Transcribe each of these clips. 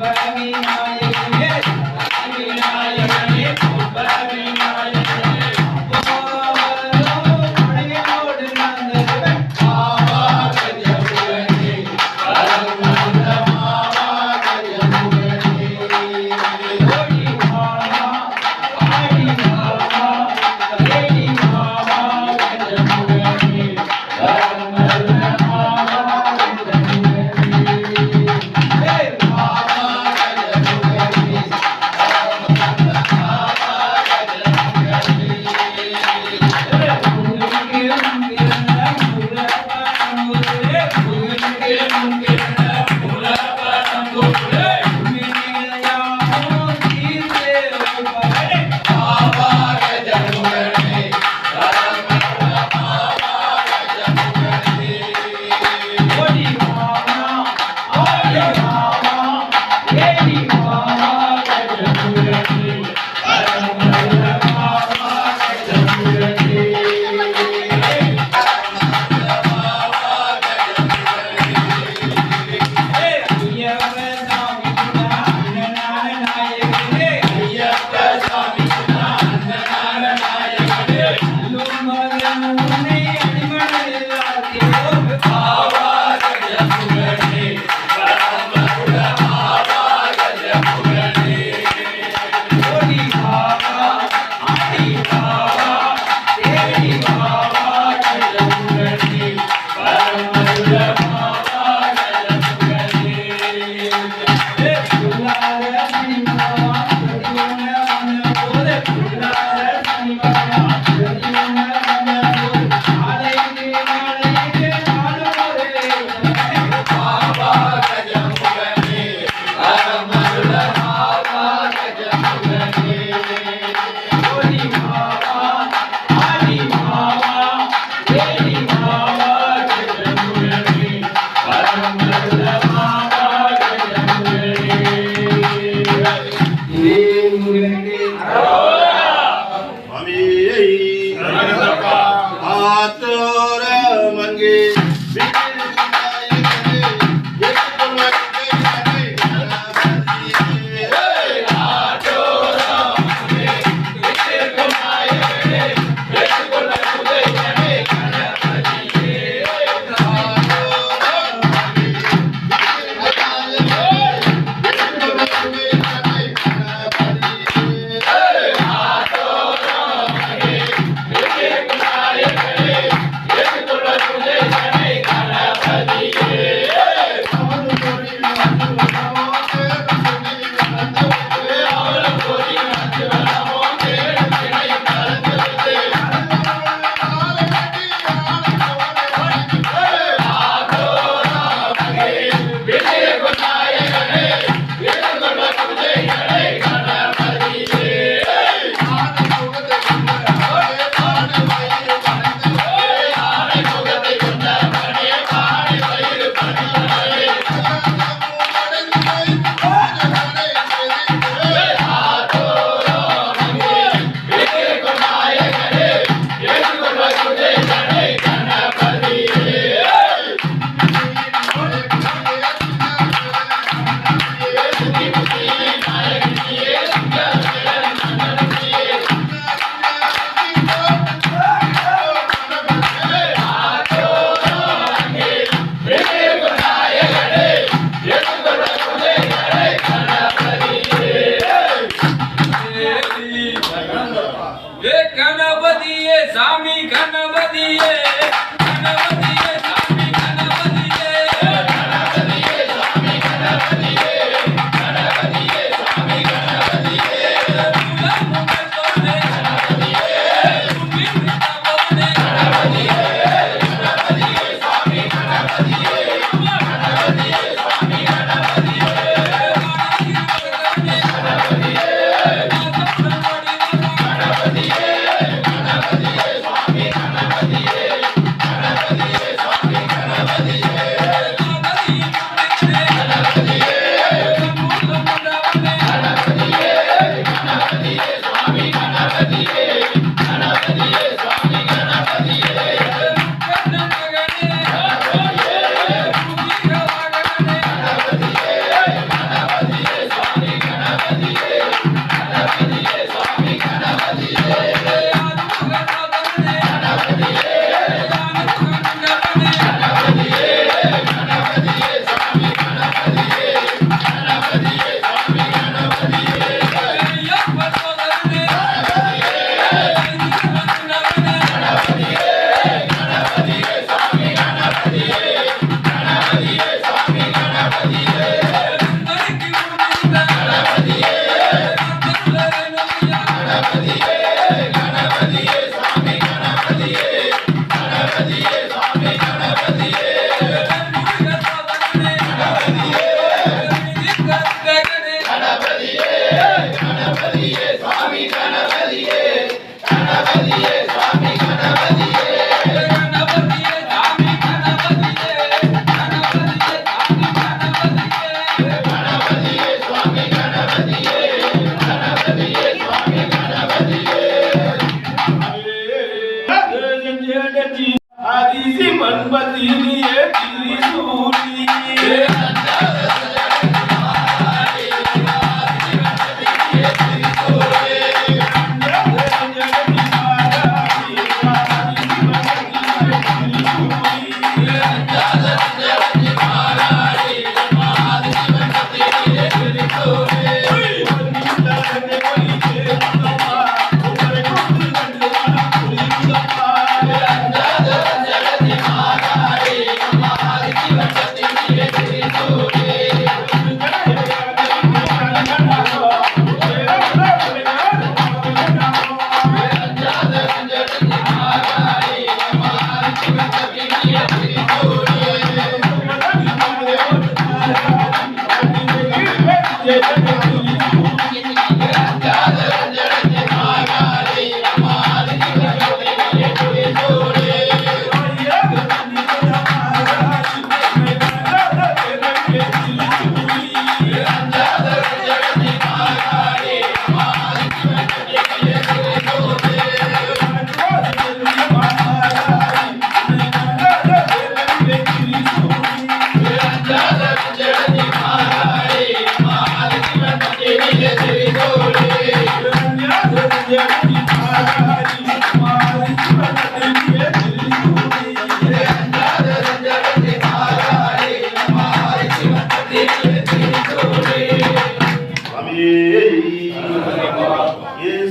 சுவாமியை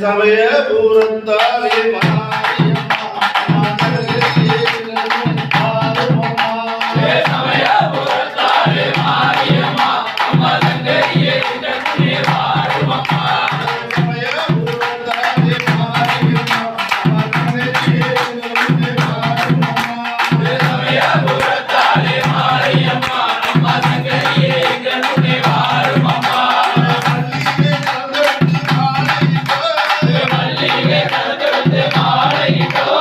సమయ పూర్వ Thank uh, you,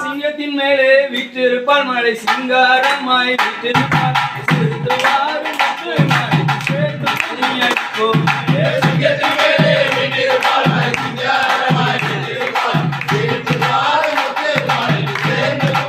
சிங்கத்தின் மேலே வீற்றிருப்பான் மழை சிங்காரமாய் வீற்றிருப்பான் சிறுத்து வாரும் சிங்கத்தின்